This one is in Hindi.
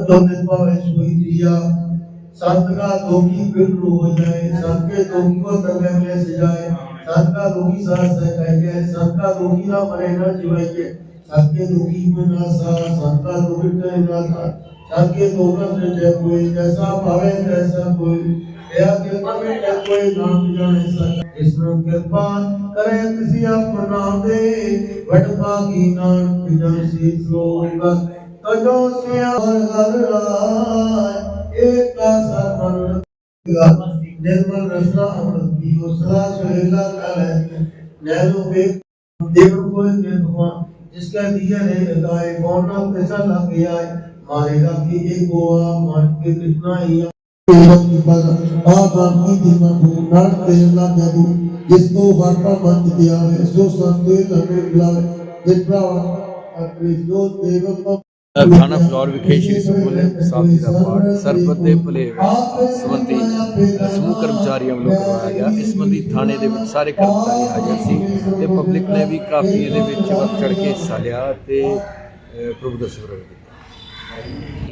तो निर्भय सोई दिया। संत का दोगी बिल्कुल हो जाए संत के दोगी को तबे में से जाए संत का दोगी साथ से कहिए संत का दोगी ना मरे ना जीवाइए। संत के दोगी में ना सा संत का दोगी के ना सा। संत के दोगन से जय कोई, जैसा भावे तैसा कोई। दया कृपा में जय कोई, नाम जाने सक इसमें कृपा करे किसी आप नाम दे, वट भागी नानक जन सी श्लोक। तजो से हर हर राय एक का सरमन निर्मल रसना अमृत की उसरा सुहेला काल। है नैनो पे देव को निर्भमा, जिसका दिया है गाय कौन पैसा लग गया है। मारेगा कि एक गोवा मान के कृष्णा ही जिसको वार्ता मंद दिया है सो संतोष हमें बुलावे जितना देव ਥਾਣਾ ਫਲੋਰ ਵਿਖੇ ਸ਼੍ਰੀ ਸੁਖਮਨੀ ਸਾਹਿਬ ਜੀ ਦਾ ਪਾਠ ਸਰਬਤ ਦੇ ਭਲੇ ਸੰਬੰਧੀ ਸਮੂਹ ਕਰਮਚਾਰੀਆਂ ਵੱਲੋਂ ਕਰਵਾਇਆ ਗਿਆ। ਇਸ ਸੰਬੰਧੀ ਥਾਣੇ ਦੇ ਵਿੱਚ ਸਾਰੇ ਕਰਮਚਾਰੀ ਹਾਜ਼ਰ ਸੀ ਤੇ ਪਬਲਿਕ ਨੇ ਵੀ ਕਾਫੀ ਇਹਦੇ ਵਿੱਚ ਵੱਧ ਚੜ ਕੇ ਹਿੱਸਾ ਲਿਆ ਤੇ ਪ੍ਰਭੂ ਦਾ ਸਿਮਰਨ ਕੀਤਾ।